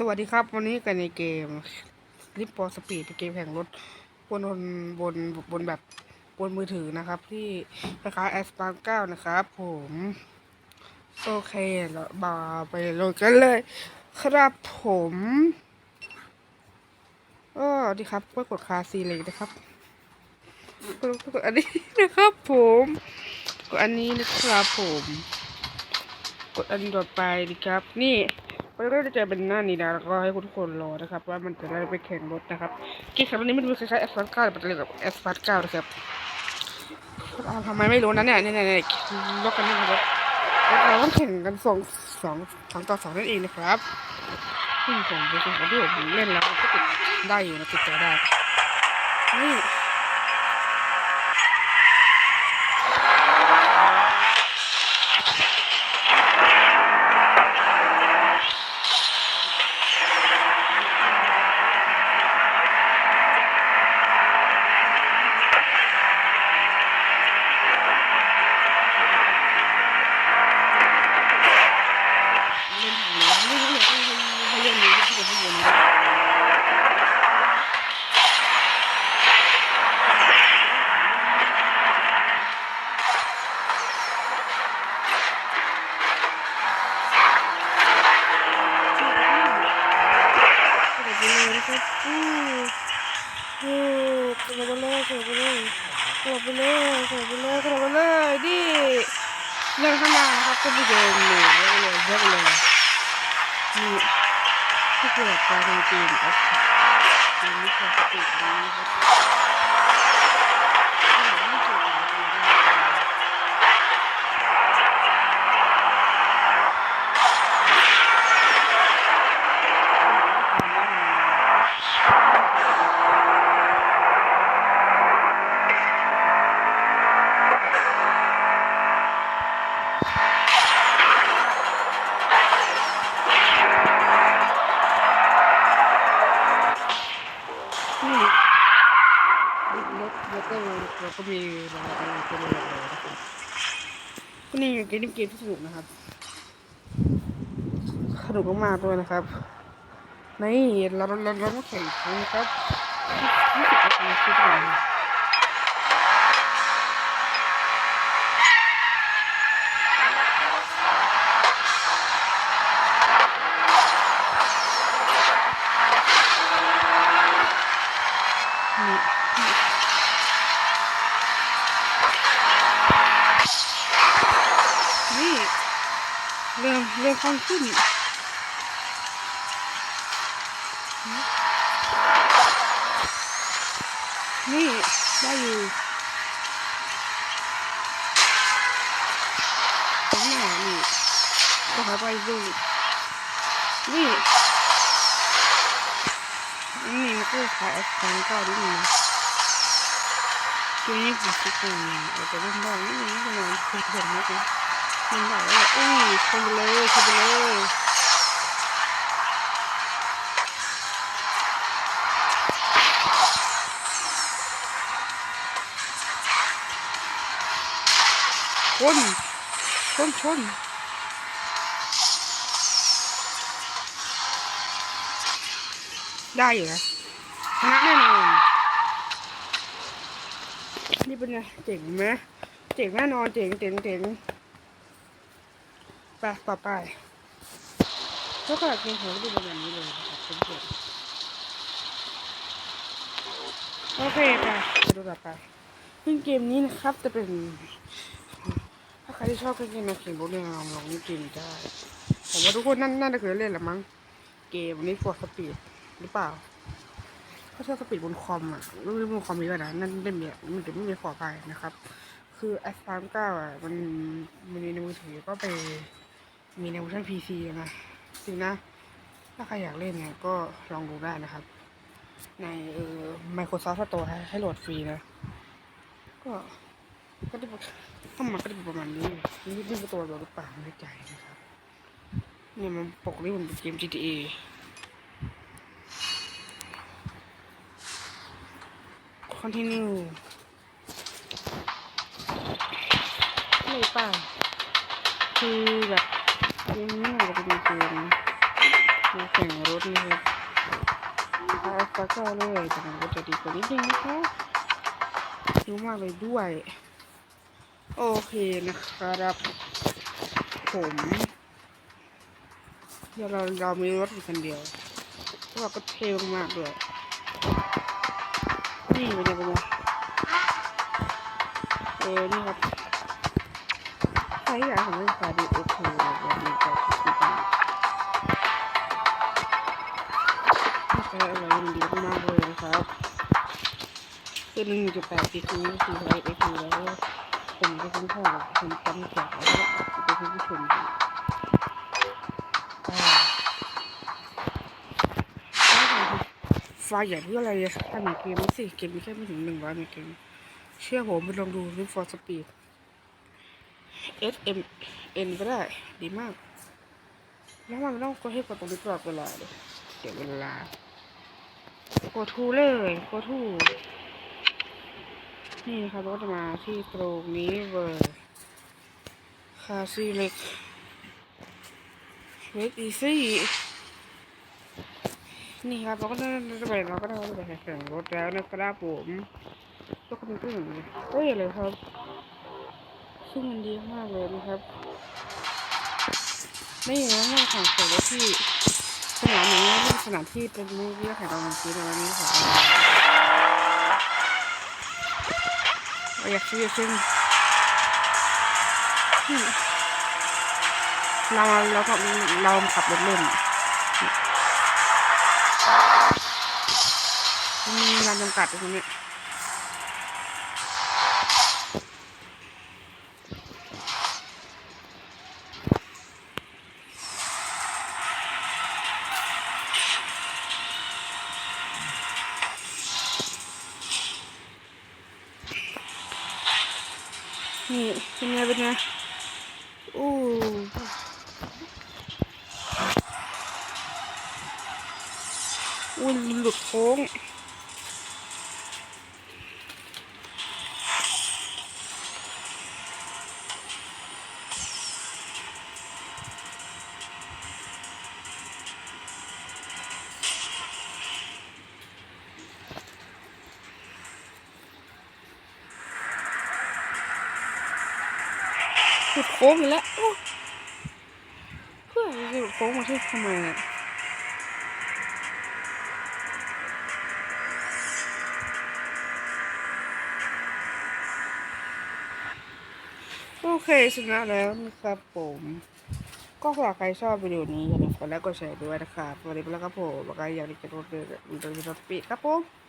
สวัสดีครับ วันนี้กันในเกมลิปปอสปีดเป็นเกมแข่งรถบนบนบนบนแบบบนมือถือนะครับ ที่คล้ายๆแอสปาเก้านะครับ ผมโอเคแล้วมาไปลดกันเลย ครับผมก็ดีครับก็กดคาซีเลยนะครับกดกดอันนี้นะครับ ผมกดอันนี้นะครับผม กดอันต่อไปดีครับ นี่ มันก็จะเจอเป็นหน้านี้นะแล้วก็ให้ทุกคนรอนะครับ ว่ามันจะได้ไปแข่งรถนะครับเกมครั้งนี้มันดูคล้ายๆแอสฟาร์เก้าแต่เป็นกับแอสฟาร์เก้านะครับทำไมไม่รู้นะเนี่ยเนี่ยเนี่ยเนี่ยรถกันนี่ครับเราต้องแข่งกันสองสองสองต่อสองนั่นเองนะครับซึ่งผมเป็นคนที่ผมเล่นแล้วก็ติดได้อยู่นะติดตัวได้นี่ เล่นทางนี้ไม่รู้เลยให้ให้เล่นนี้ที่จะให้เล่นนี้ ไปเลยนะครับอู้อู้กระโดดไปเลยกระโดดไปเลยกระโดดไปเลยกระโดดไปเลยกระโดดไปเลยดิเรื่องข้างหน้านะครับก็ไปเดินหนึ่งเยอะเลยเยอะเลยนี่ ที่เกิดการเปลี่ยนครับจีนนี่คือสติดีนะครับ รถรถก็ราก็มีรางวัลเป็นระดับเลยนะครับก็นี่เกมเกมที่สนุกนะครับสนุกมากๆด้วยนะครับนี่เราเราเราเราต้องแข่งกันะครับยี่สิบนาทีคิดว่า เริ่มเริ่มฟังขึ้นนี่ได้อยู่ตรงหน้านี่ก็หาไปดูนี่นี่มันก็ขายแอสแฟนเก้าด้วยนะทีนี้ผมคิดว่าอาจะเล่นได้นี่นี่ประมาณคือเห็นไหมจ๊ะเล่นได้แล้วอุ้ยชมไปเลยชมไปเลยชนชนชนได้อยู่นะชนะแน่นอนนี่เป็นไงเจ๋งไหมเจ๋งแน่นอนเจ๋งเจ๋งเจ๋ง ไปต่อไปก็ขนาดเกมของก็ดูเป็นแบบนี้เลยครับเพื่อนโอเคไปไปดูต่อไปซึ่งเกมนี้นะครับจะเป็น ถ้าใครที่ชอบเล่นเกมแนวเขียนบทเรียนลองลองนี่เกมได้ผมว่าทุกคนน่าน่าจะเคยเล่นละมั้งเกมนี้ฟอร์สปีดหรือเปล่าถ้าชอบสปีดบนคอมอะไม่รู้บนคอมมีป่ะนะนั่นไม่มีอะมันจะไม่มีขอไปนะครับ คือ s อ3 9อะมันมันมีในมือถือก็ไป มีในเวอร์ชัน PC นะจริงนะ ถ้าใครอยากเล่นเนี่ยก็ลองดูได้นะครับ ในเอ่อ Microsoft Store ให้ให้โหลดฟรีนะ ก็ก็จะถ้ามันก็จะประมาณนี้นี่เป็นตัวเราหรือเปล่าไม่ใจนะครับเนี่ยมันปกนี่มันเป็นเกม GTA continue ไม่เปล่าคือแบบ เกมนี้อาจจะเป็นเกมเกมแข่งรถนะครับถ้าอัลฟาก้าเลยแต่มันก็จะดีกว่านิดนึงนะคะดูมากเลยด้วย โอเคนะครับ ผมเดี๋ยวเราเรามีรถอยู่คันเดียวแล้วเราก็เท่มากๆด้วยนี่เป็นยังไงเออนี่ครับใครอยากทำให้ฟ้าดี อะไรมันดีมากเลยนะครับคือหนึ่งจุดแปดปีนี้คือใช้เอ็กซ์แล้วผมจะคุ้มค่ากับคุณจำแจกแล้วก็อาจะเป็นผู้ชมดีอ่าไฟใหญ่เพื่ออะไรอะถ้ามีเกมนี้สิเกมนี้แค่ไม่ถึงหนึ่งร้อยเกะเชื่อผมไปลองดูรีฟอร์สปีด S M N ก็ได้ดีมาก แล้วมันไม่ต้องกดให้กดตรงนี้ตลอดเวลาเลยเสียเวลา กดทูเลยกดทูนี่นะครับเราก็จะมาที่ตรงนี้เวอร์คาซีเล็กเล็กอีซี่นี่ครับเราก็ได้จะไปเราก็ได้ไปแข่งรถแล้วนะครับผมก็คำตื้นเฮ้ยเลยครับ ซึ่งมันดีมากเลยนะครับ ไม่อย่างนั้นเราแข่งรถที่ สนามอย่างนี้เป็นสนามที่เป็นมูฟเรียกแข่งตอนกลางคืนในวันนี้ค่ะอยากซื้อซึ่งเราเราก็เราขับรถเล่นมีการจำกัดตรงนี้ นี่เป็นไงเป็นไงอู้อุ้ยหลุดโค้ง หลุดโค้งอีกแล้วเพื่อจะหลุดโค้งมาที่ทำไมอะโอเคชนะแล้วนะครับผม ก็ฝากใครชอบวิดีโอนี้อย่าลืมกดไลค์กดแชร์ด้วยนะครับสวัสดีแล้วครับผมแล้วก็อยากติดตามรถเดือดรถปิดครับผม